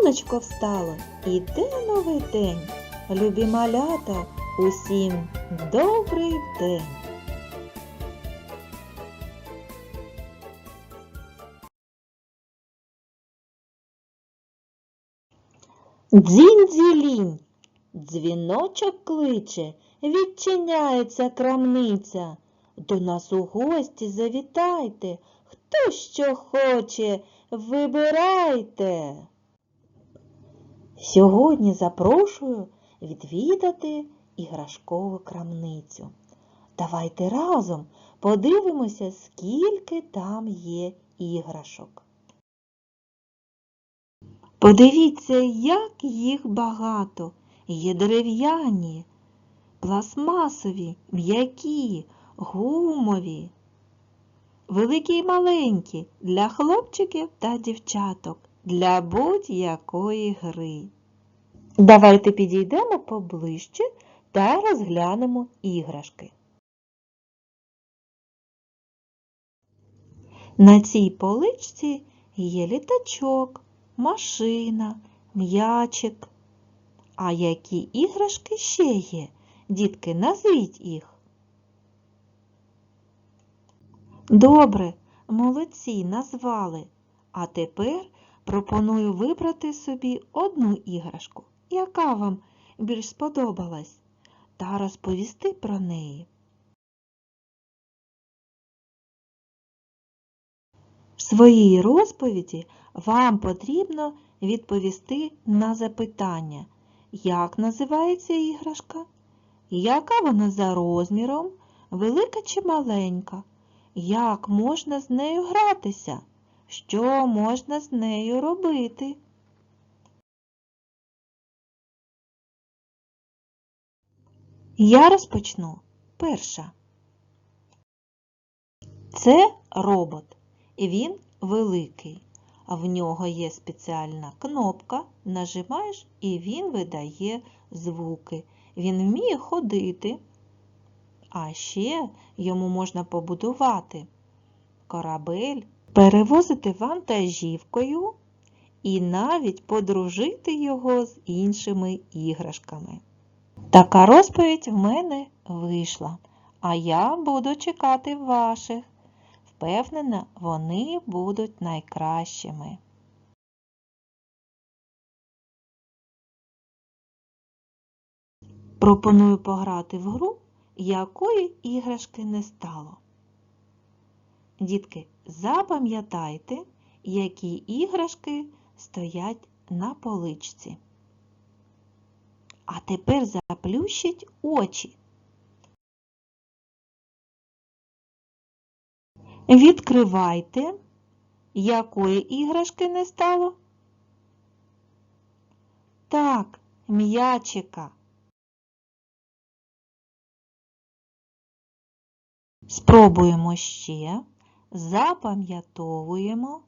Сонечко встало, іде новий день. Любі малята, усім добрий день. Дзінь-дзілінь, дзвіночок кличе, відчиняється крамниця. До нас у гості завітайте, хто що хоче, вибирайте. Сьогодні запрошую відвідати іграшкову крамницю. Давайте разом подивимося, скільки там є іграшок. Подивіться, як їх багато. Є дерев'яні, пластмасові, м'які, гумові, великі й маленькі для хлопчиків та дівчаток, для будь-якої гри. Давайте підійдемо поближче та розглянемо іграшки. На цій поличці є літачок, машина, м'ячик. А які іграшки ще є? Дітки, назвіть їх. Добре, молодці, назвали. А тепер пропоную вибрати собі одну іграшку, яка вам більш сподобалась, та розповісти про неї. В своїй розповіді вам потрібно відповісти на запитання, як називається іграшка, яка вона за розміром, велика чи маленька, як можна з нею гратися, що можна з нею робити. Я розпочну перша. Це робот. і Він великий. В нього є спеціальна кнопка, нажимаєш і він видає звуки. Він вміє ходити. А ще йому можна побудувати корабель, перевозити вантажівкою і навіть подружити його з іншими іграшками. Така розповідь в мене вийшла, а я буду чекати ваших. Впевнена, вони будуть найкращими. Пропоную пограти в гру, якої іграшки не стало. Дітки, запам'ятайте, які іграшки стоять на поличці. А тепер заплющіть очі. Відкривайте, якої іграшки не стало? Так, м'ячика. Спробуємо ще, запам'ятовуємо.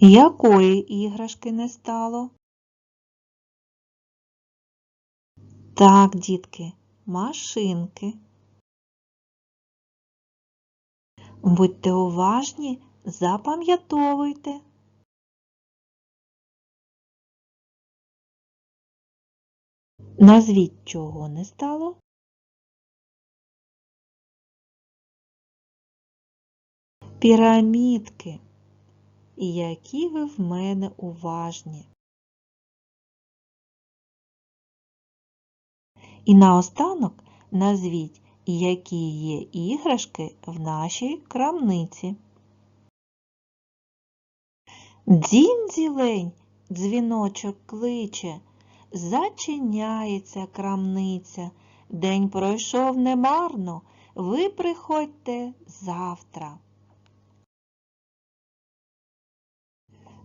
Якої іграшки не стало? Так, дітки, машинки. Будьте уважні, запам'ятовуйте. Назвіть, чого не стало. Пірамідки. І які ви в мене уважні. І наостанок назвіть, які є іграшки в нашій крамниці. Дзінь-дзілень, дзвіночок кличе, зачиняється крамниця. День пройшов немарно, ви приходьте завтра.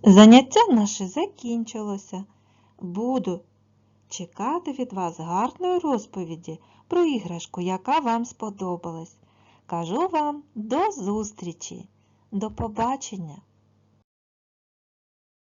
Заняття наше закінчилося. Буду чекати від вас гарної розповіді про іграшку, яка вам сподобалась. Кажу вам до зустрічі, до побачення!